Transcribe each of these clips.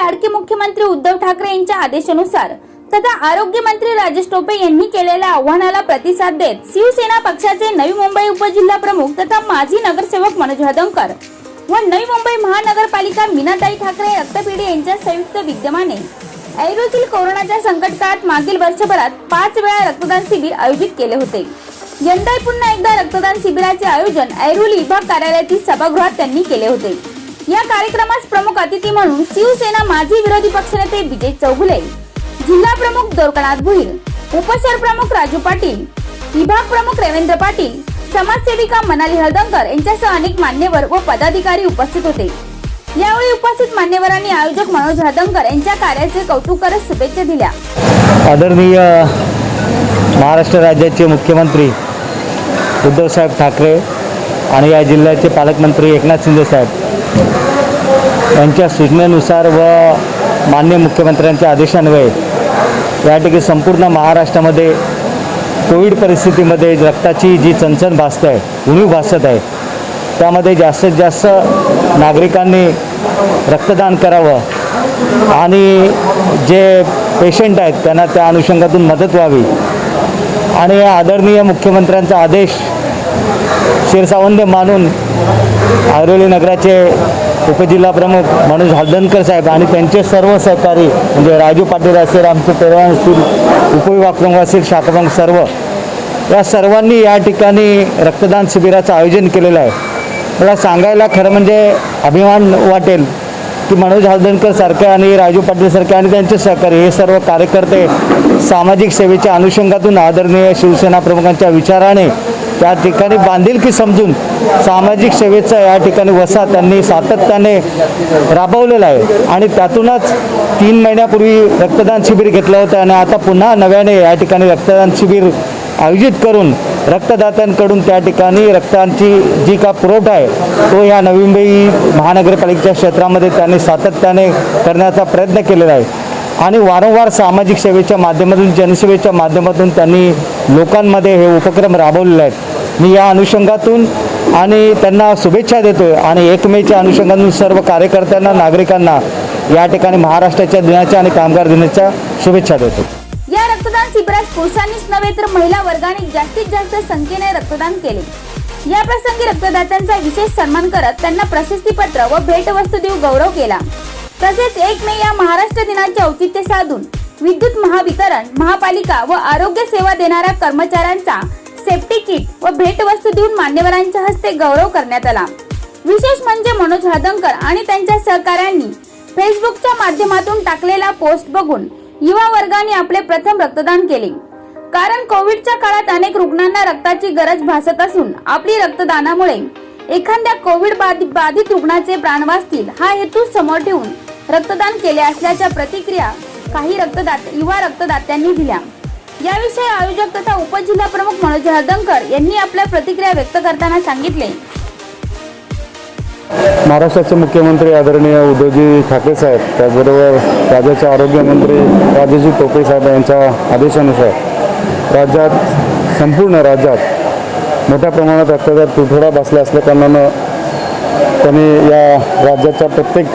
उद्धव ठाकरे यांच्या आदेशानुसार तथा आरोग्य मंत्री राजेश टोपे यांनी केलेल्या आव्हानाला प्रतिसाद देत शिवसेना पक्षाचे नवी मुंबई उपजिल्हा प्रमुख तथा माजी नगरसेवक मनोज हदमकर व नवी मुंबई महानगरपालिका मीनाताई ठाकरे रक्तपेढी यांच्या संयुक्त विद्यमाने ऐरोतील कोरोनाच्या संकट काळात मागील वर्षभरात पाच वेळा रक्तदान शिबिर आयोजित केले होते. यंदा पुन्हा एकदा रक्तदान शिबिराचे आयोजन ऐरोली विभाग कार्यालयातील सभागृहात त्यांनी केले होते. या कार्यक्रमास प्रमुख अतिथी म्हणून शिवसेना माजी विरोधी पक्षनेते विजय चौगुले जिल्हा प्रमुख दोरकनाथ भुईर उपशहर प्रमुख राजू पाटील विभाग प्रमुख रवींद्र पाटील समाजसेविका मनाली हळदंकर यांच्यासह अनेक मान्यवर व पदाधिकारी उपस्थित होते. यावेळी उपस्थित मान्यवरांनी आयोजक मनोज हळदंकर यांच्या कार्याचे कौतुक करत शुभेच्छा दिल्या. आदरणीय महाराष्ट्र राज्याचे मुख्यमंत्री उद्धवसाहेब ठाकरे आणि या जिल्ह्याचे पालकमंत्री एकनाथ शिंदे साहेब यांच्या सूचनेनुसार व मान्य मुख्यमंत्र्यांच्या आदेशान्वये या ठिकाणी संपूर्ण महाराष्ट्रामध्ये कोविड परिस्थितीमध्ये रक्ताची जी चणचण भासत आहे उणीव भासत आहे त्यामध्ये जास्तीत जास्त नागरिकांनी रक्तदान करावं आणि जे पेशंट आहेत त्यांना त्या अनुषंगातून मदत व्हावी. आणि आदरणीय मुख्यमंत्र्यांचा आदेश शिरसावंद मानून ऐरोली नगराचे उपजिल्हा प्रमुख मनोज हळदणकर साहेब आणि त्यांचे सर्व सहकारी म्हणजे राजू पाटील असेल आमचे पेरवान असतील उपविभाग प्रमुख असतील शाखाप्रमुख सर्व या सर्वांनी या ठिकाणी रक्तदान शिबिराचं आयोजन केलेलं आहे. मला सांगायला खरं म्हणजे अभिमान वाटेल की मनोज हळदणकर सारखे आणि राजू पाटील सारखे आणि त्यांचे सहकारी हे सर्व कार्यकर्ते सामाजिक सेवेच्या अनुषंगातून आदरणीय शिवसेना प्रमुखांच्या विचाराने त्या ठिकाणी बांधिलकी समजून सामाजिक सेवेचा या ठिकाणी वसा त्यांनी सातत्याने राबवलेला आहे. आणि त्यातूनच तीन महिन्यापूर्वी रक्तदान शिबिर घेतलं होतं आणि आता पुन्हा नव्याने या ठिकाणी रक्तदान शिबिर आयोजित करून रक्तदात्यांकडून त्या ठिकाणी रक्तांची जी का पुरवठा आहे तो ह्या नवी मुंबई महानगरपालिकेच्या क्षेत्रामध्ये त्यांनी सातत्याने करण्याचा प्रयत्न केलेला आहे. आणि वारंवार सामाजिक सेवेच्या माध्यमातून जनसेवेच्या माध्यमातून त्यांनी लोकांमध्ये हे उपक्रम राबवलेले आहेत. मी या अनुषंगातून आणि त्यांना शुभेच्छा देतो आणि एक मेच्या अनुषंगातून सर्व कार्यकर्त्यांना नागरिकांना या ठिकाणी महाराष्ट्राच्या दिनाच्या आणि कामगार दिनाच्या शुभेच्छा देतो या रक्तदान शिबिरात पुरुषांनीच नव्हे तर महिला वर्गाने जास्तीत जास्त संख्येने रक्तदान केले. या प्रसंगी रक्तदात्यांचा विशेष सन्मान करत त्यांना प्रशस्तीपत्र व भेटवस्तू देऊ गौरव केला. तसेच एक मे या महाराष्ट्र दिनाचे औचित्य साधून विद्युत महावितरण महापालिका व आरोग्य सेवा देणाऱ्या कर्मचाऱ्यांचा सेफ्टी किट व भेटवस्तू देऊन मान्यवरांच्या हस्ते गौरव करण्यात आला. विशेष म्हणजे मनोज हादंकर आणि त्यांच्या सहकाऱ्यांनी फेसबुकच्या माध्यमातून टाकलेला पोस्ट बघून युवा वर्गाने आपले प्रथम रक्तदान केले. कारण कोविडच्या काळात अनेक रुग्णांना रक्ताची गरज भासत असून आपली रक्तदानामुळे एखाद्या कोविड बाधित बाधित रुग्णाचे प्राण वाचतील हा हेतू समोर ठेवून रक्तदान केले असल्याच्या प्रतिक्रिया काही रक्तदात युवा रक्तदात्यांनी दिल्या. याविषयी आयोजक तथा उपजिल्हा प्रमुख मनोज हळदंकर यांनी आपल्या प्रतिक्रिया व्यक्त करताना सांगितले. महाराष्ट्राचे मुख्यमंत्री आदरणीय उद्धवजी ठाकरे साहेब त्याचबरोबर राज्याचे आरोग्यमंत्री राजेजी टोपे साहेब यांच्या आदेशानुसार राज्यात संपूर्ण राज्यात मोठ्या प्रमाणात रक्तदार तुटवडा बसला असल्याकारणानं त्यांनी या राज्याच्या प्रत्येक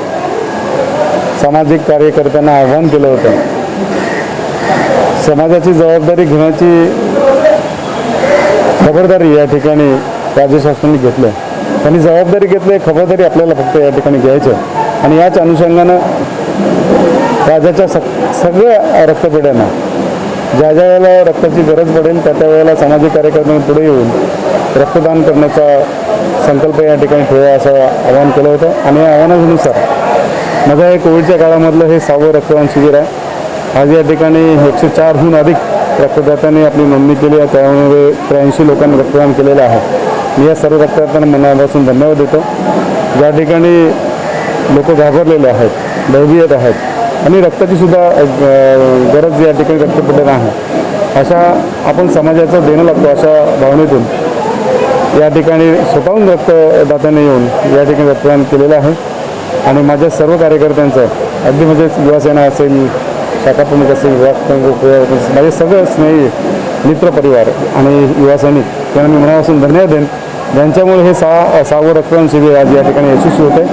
सामाजिक कार्यकर्त्यांना आव्हान केलं होतं. समाजाची जबाबदारी घेण्याची खबरदारी या ठिकाणी राज्य शासनाने घेतली आहे. त्यांनी जबाबदारी घेतली खबरदारी आपल्याला फक्त या ठिकाणी घ्यायची आणि याच अनुषंगानं राज्याच्या सग सगळ्या रक्तपेढ्यांना ज्या ज्या वेळेला रक्ताची गरज पडेल त्या त्या वेळेला सामाजिक कार्यकर्त्यांनी पुढे येऊन रक्तदान करण्याचा संकल्प या ठिकाणी ठेवा असं आवाहन केलं होतं. आणि या आव्हानानुसार माझं हे कोविडच्या काळामधलं हे सावं रक्तदान शिबिर आहे. आज या ठिकाणी एकशे चारहून अधिक रक्तदात्यांनी आपली नोंदणी केली आहे. त्यामुळे त्र्याऐंशी लोकांनी रक्तदान केलेलं आहे. मी या सर्व रक्तदात्यांना मनापासून धन्यवाद देतो. ज्या ठिकाणी लोक घाबरलेले आहेत भयभीत आहेत आणि रक्ताची सुद्धा गरज या ठिकाणी रक्तपेढ्यांना आहे. अशा आपण समाजाचं देणं लागतो अशा भावनेतून. या ठिकाणी स्वतःहून रक्तदात्याने येऊन या ठिकाणी रक्तदान केलेलं आहे. आणि माझ्या सर्व कार्यकर्त्यांचं अगदी म्हणजे युवासेना असेल शाखा प्रमुख असेल विभाग प्रमुख माझे सगळे स्नेही मित्रपरिवार आणि युवा सैनिक यांना मी मनापासून धन्यवाद देईन. ज्यांच्यामुळे हे सहा सहावं रक्तदान शिबिर आज या ठिकाणी यशस्वी होते.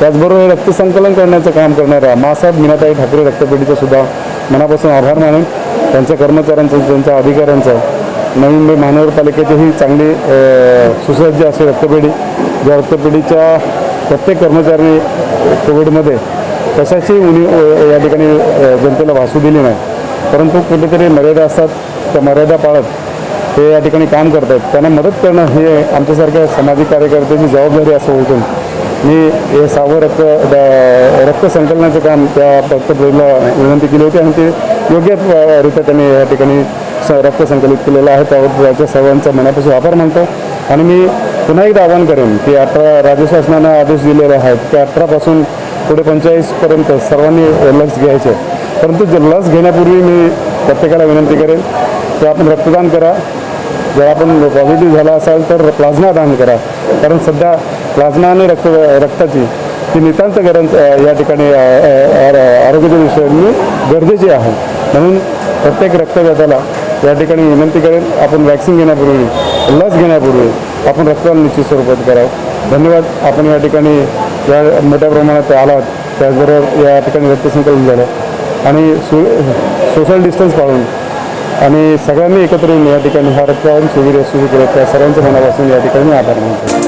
त्याचबरोबर हे रक्तसंकलन करण्याचं काम करणाऱ्या मासाहेब मीनाताई ठाकरे रक्तपेढीचा सुद्धा मनापासून आभार मानेन. त्यांच्या कर्मचाऱ्यांचं त्यांच्या अधिकाऱ्यांचं नवी मुंबई महानगरपालिकेची ही चांगली सुसज्ज अशी रक्तपेढी. ज्या रक्तपेढीच्या प्रत्येक कर्मचाऱ्यांनी कोविडमध्ये कशाची उणी या ठिकाणी जनतेला भासू दिली नाही. परंतु कुठेतरी मर्यादा असतात. त्या मर्यादा पाळत ते या ठिकाणी काम करत आहेत त्यांना मदत करणं हे आमच्यासारख्या सामाजिक कार्यकर्त्याची जबाबदारी असं ओळखून मी हे सावं रक्त रक्त संकलनाचं काम त्या रक्तपेढीला विनंती केली होती आणि ते योग्यरित्या त्यांनी या ठिकाणी स रक्त संकलित केलेलं आहे. त्यावर त्याच्या सर्वांचा मनापासून आभार मानतो. आणि मी पुन्हा एकदा आवाहन करेन की अठरा राज्य शासनानं आदेश दिलेले आहेत त्या अठरापासून पुढे पंचेचाळीसपर्यंत सर्वांनी लस घ्यायचे परंतु जे लस घेण्यापूर्वी मी प्रत्येकाला विनंती करेन की आपण रक्तदान करा. जर आपण पॉझिटिव्ह झाला असाल तर प्लाझ्मा दान करा. कारण सध्या प्लाझ्मा आणि रक्त रक्ताची ही नितांत गरज या ठिकाणी आरोग्याच्या दृष्टीने गरजेची आहे. म्हणून प्रत्येक रक्तदात्याला या ठिकाणी विनंती करेन आपण वॅक्सिन घेण्यापूर्वी लस घेण्यापूर्वी आपण रक्तदान निश्चित स्वरूपात करावं. धन्यवाद. आपण या ठिकाणी या मोठ्या प्रमाणात आलात. त्याचबरोबर या ठिकाणी रक्तसंकलन झालं. आणि सो सोशल डिस्टन्स पाळून आणि सगळ्यांनी एकत्र येऊन या ठिकाणी हा रक्तदान शिबिर सुरू केलं. त्या सर्वांचं मनापासून या ठिकाणी मी आभार मानतो.